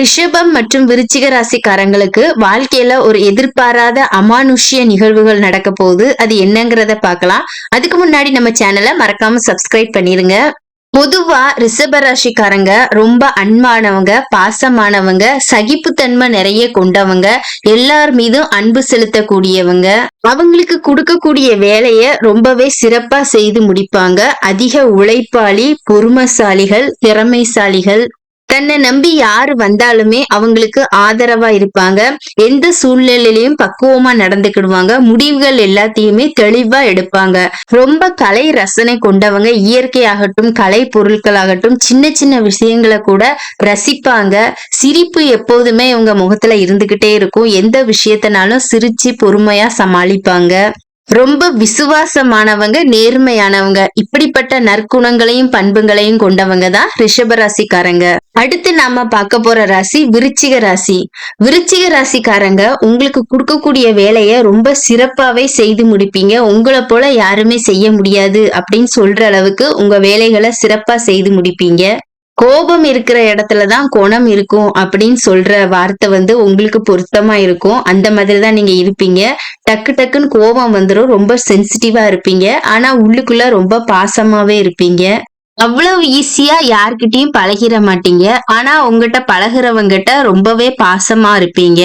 ரிஷபம் மற்றும் விருச்சிக ராசிக்காரங்களுக்கு வாழ்க்கையில ஒரு எதிர்பாராத அமானுஷ்ய நிகழ்வுகள் நடக்க போகுது. அது என்னங்கிறத பார்க்கலாம். அதுக்கு முன்னாடி நம்ம சேனலை மறக்காம சப்ஸ்கிரைப் பண்ணிருங்க. பொதுவா ரிஷப ராசிக்காரங்க ரொம்ப அன்பானவங்க பாசமானவங்க சகிப்புத்தன்மை நிறைய கொண்டவங்க எல்லார் மீதும் அன்பு செலுத்தக்கூடியவங்க. அவங்களுக்கு கொடுக்கக்கூடிய வேலைய ரொம்பவே சிறப்பா செய்து முடிப்பாங்க. அதிக உழைப்பாளி பொறுமசாலிகள் திறமைசாலிகள் தன்னை நம்பி யாரு வந்தாலுமே அவங்களுக்கு ஆதரவா இருப்பாங்க. எந்த சூழ்நிலையிலையும் பக்குவமா நடந்துக்கிடுவாங்க. முடிவுகள் எல்லாத்தையுமே தெளிவா எடுப்பாங்க. ரொம்ப கலை ரசனை கொண்டவங்க இயற்கையாகட்டும் கலை பொருட்களாகட்டும் சின்ன சின்ன விஷயங்களை கூட ரசிப்பாங்க. சிரிப்பு எப்போதுமே இவங்க முகத்துல இருந்துகிட்டே இருக்கும். எந்த விஷயத்தினாலும் சிரிச்சு பொறுமையா சமாளிப்பாங்க. ரொம்ப விசுவாசமானவங்க நேர்மையானவங்க இப்படிப்பட்ட நற்குணங்களையும் பண்புகளையும் கொண்டவங்க தான் ரிஷபராசிக்காரங்க அடுத்து நாம பார்க்க போற ராசி விருச்சிக ராசி. விருச்சிக ராசிக்காரங்க உங்களுக்கு கொடுக்கக்கூடிய வேலைய ரொம்ப சிறப்பாவே செய்து முடிப்பீங்க. உங்களை போல யாருமே செய்ய முடியாது அப்படின்னு சொல்ற அளவுக்கு உங்க வேலைகளை சிறப்பா செய்து முடிப்பீங்க. கோபம் இருக்கிற இடத்துல தான் குணம் இருக்கும் அப்படின்னு சொல்ற வார்த்தை வந்து உங்களுக்கு பொருத்தமா இருக்கும். அந்த மாதிரி தான் நீங்க இருப்பீங்க. டக்கு டக்குன்னு கோபம் வந்துடும் ரொம்ப சென்சிட்டிவா இருப்பீங்க. ஆனா உள்ளுக்குள்ள ரொம்ப பாசமாவே இருப்பீங்க. அவ்வளவு ஈஸியா யார்கிட்டயும் பழகிட மாட்டீங்க. ஆனா உங்ககிட்ட பழகிறவங்கிட்ட ரொம்பவே பாசமா இருப்பீங்க.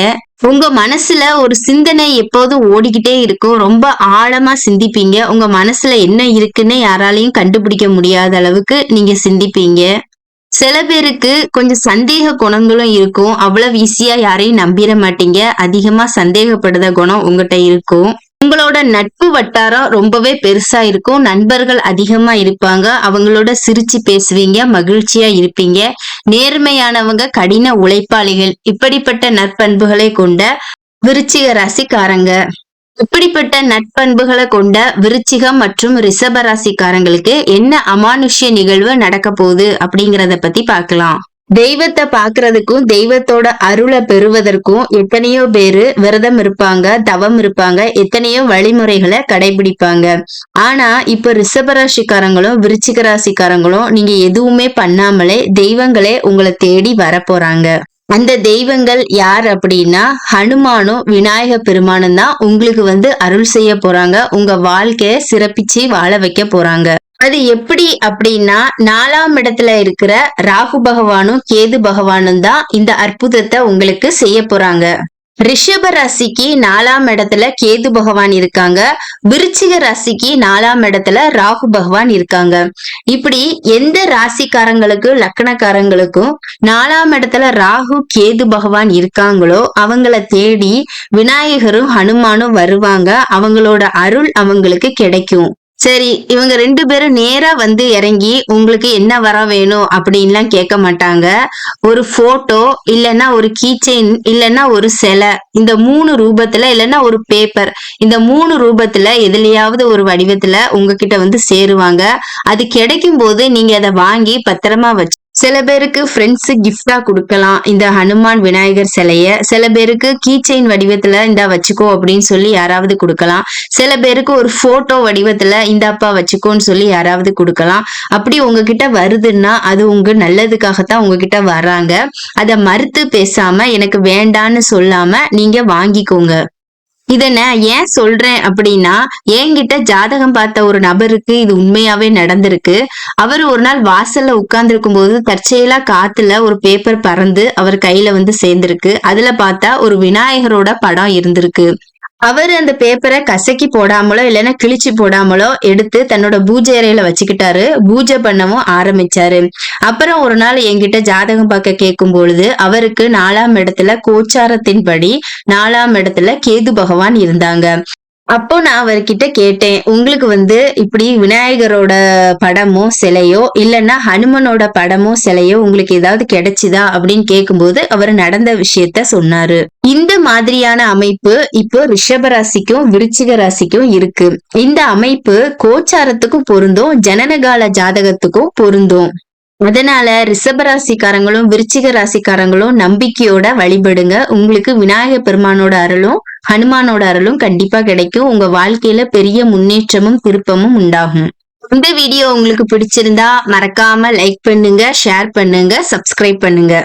உங்க மனசுல ஒரு சிந்தனை எப்போதும் ஓடிக்கிட்டே இருக்கும். ரொம்ப ஆழமா சிந்திப்பீங்க. உங்க மனசுல என்ன இருக்குன்னு யாராலையும் கண்டுபிடிக்க முடியாத அளவுக்கு நீங்க சிந்திப்பீங்க. சில பேருக்கு கொஞ்சம் சந்தேக குணங்களும் இருக்கும். அவ்வளவு ஈஸியா யாரையும் நம்பிட மாட்டீங்க. அதிகமா சந்தேகப்படுத குணம் உங்ககிட்ட இருக்கும். உங்களோட நட்பு வட்டாரம் ரொம்பவே பெருசா இருக்கும். நண்பர்கள் அதிகமா இருப்பாங்க. அவங்களோட சிரிச்சு பேசுவீங்க மகிழ்ச்சியா இருப்பீங்க. நேர்மையானவங்க கடின உழைப்பாளிகள் இப்படிப்பட்ட நற்பண்புகளை கொண்ட விருச்சிக ராசிக்காரங்க. இப்படிப்பட்ட நட்பண்புகளை கொண்ட விருச்சிகம் மற்றும் ரிஷபராசிக்காரங்களுக்கு என்ன அமானுஷ்ய நிகழ்வு நடக்க போகுது அப்படிங்கறத பத்தி பார்க்கலாம். தெய்வத்தை பாக்குறதுக்கும் தெய்வத்தோட அருளை பெறுவதற்கும் எத்தனையோ பேரு விரதம் இருப்பாங்க தவம் இருப்பாங்க எத்தனையோ வழிமுறைகளை கடைபிடிப்பாங்க. ஆனா இப்ப ரிஷபராசிக்காரங்களும் விருச்சிக ராசிக்காரங்களும் நீங்க எதுவுமே பண்ணாமலே தெய்வங்களே உங்களை தேடி வர போறாங்க. அந்த தெய்வங்கள் யார் அப்படின்னா ஹனுமானும் விநாயக பெருமானும் தான் உங்களுக்கு வந்து அருள் செய்ய போறாங்க. உங்க வாழ்க்கைய சிறப்பிச்சு வாழ வைக்க போறாங்க. அது எப்படி அப்படின்னா நாலாம் இடத்துல இருக்கிற ராகு பகவானும் கேது பகவானும் தான் இந்த அற்புதத்தை உங்களுக்கு செய்ய போறாங்க. ரிஷப ராசிக்கு நாலாம் இடத்துல கேது பகவான் இருக்காங்க. விருச்சிக ராசிக்கு நாலாம் இடத்துல ராகு பகவான் இருக்காங்க. இப்படி எந்த ராசிக்காரங்களுக்கு லக்கணக்காரங்களுக்கும் நாலாம் இடத்துல ராகு கேது பகவான் இருக்காங்களோ அவங்கள தேடி விநாயகரும் ஹனுமானும் வருவாங்க. அவங்களோட அருள் அவங்களுக்கு கிடைக்கும். சரி இவங்க ரெண்டு பேரும் நேரா வந்து இறங்கி உங்களுக்கு என்ன வர வேணும் அப்படின்லாம் கேட்க மாட்டாங்க. ஒரு போட்டோ இல்லைன்னா ஒரு கீச்செயின் இல்லைன்னா ஒரு சிலை. இந்த மூணு ரூபத்துல இல்லைன்னா ஒரு பேப்பர் இந்த மூணு ரூபத்துல எதுலையாவது ஒரு வடிவத்துல உங்ககிட்ட வந்து சேருவாங்க. அது கிடைக்கும் போது நீங்க அதை வாங்கி பத்திரமா வச்சு சில பேருக்கு ஃப்ரெண்ட்ஸு கிஃப்டா கொடுக்கலாம். இந்த ஹனுமான் விநாயகர் சிலைய. சில பேருக்கு கீச்செயின் வடிவத்துல இந்த வச்சுக்கோ அப்படின்னு சொல்லி யாராவது கொடுக்கலாம். சில பேருக்கு ஒரு போட்டோ வடிவத்துல இந்தாப்பா வச்சுக்கோன்னு சொல்லி யாராவது கொடுக்கலாம். அப்படி உங்ககிட்ட வருதுன்னா அது உங்க நல்லதுக்காகத்தான் உங்ககிட்ட வர்றாங்க அதை மறுத்து பேசாம எனக்கு வேண்டான்னு சொல்லாம நீங்க வாங்கிக்கோங்க. இதை நான் ஏன் சொல்றேன் அப்படின்னா என்கிட்ட ஜாதகம் பார்த்த ஒரு நபருக்கு இது உண்மையாவே நடந்திருக்கு. அவர் ஒரு நாள் வாசல்ல உட்கார்ந்துருக்கும் போது தற்செயலா காத்துல ஒரு பேப்பர் பறந்து அவர் கையில வந்து சேர்ந்திருக்கு. அதுல பார்த்தா ஒரு விநாயகரோட படம் இருந்திருக்கு. அவர் அந்த பேப்பரை கசக்கி போடாமலோ இல்லைன்னா கிழிச்சு போடாமலோ எடுத்து தன்னோட பூஜை அறையில வச்சுக்கிட்டாரு. பூஜை பண்ணவும் ஆரம்பிச்சாரு. அப்புறம் ஒரு நாள் என்கிட்ட ஜாதகம் பார்க்க கேட்கும் பொழுது அவருக்கு நாலாம் இடத்துல கோச்சாரத்தின்படி நாலாம் இடத்துல கேது பகவான் இருந்தாங்க. அப்போ நான் அவர்கிட்ட கேட்டேன் உங்களுக்கு வந்து இப்படி விநாயகரோட படமோ சிலையோ இல்லைன்னா ஹனுமனோட படமோ சிலையோ உங்களுக்கு ஏதாவது கிடைச்சுதா? அப்படின்னு கேட்கும்போது அவர் நடந்த விஷயத்த சொன்னாரு. இந்த மாதிரியான அமைப்பு இப்போ ரிஷப ராசிக்கும் விருச்சிக ராசிக்கும் இருக்கு. இந்த அமைப்பு கோச்சாரத்துக்கும் பொருந்தும் ஜனனகால ஜாதகத்துக்கும் பொருந்தும். அதனால ரிஷபராசிக்காரங்களும் விருச்சிக ராசிக்காரங்களும் நம்பிக்கையோட வழிபடுங்க. உங்களுக்கு விநாயக பெருமானோட அருளும் ஹனுமானோட அருளும் கண்டிப்பா கிடைக்கும். உங்க வாழ்க்கையில பெரிய முன்னேற்றமும் திருப்பமும் உண்டாகும். இந்த வீடியோ உங்களுக்கு பிடிச்சிருந்தா மறக்காம லைக் பண்ணுங்க ஷேர் பண்ணுங்க சப்ஸ்கிரைப் பண்ணுங்க.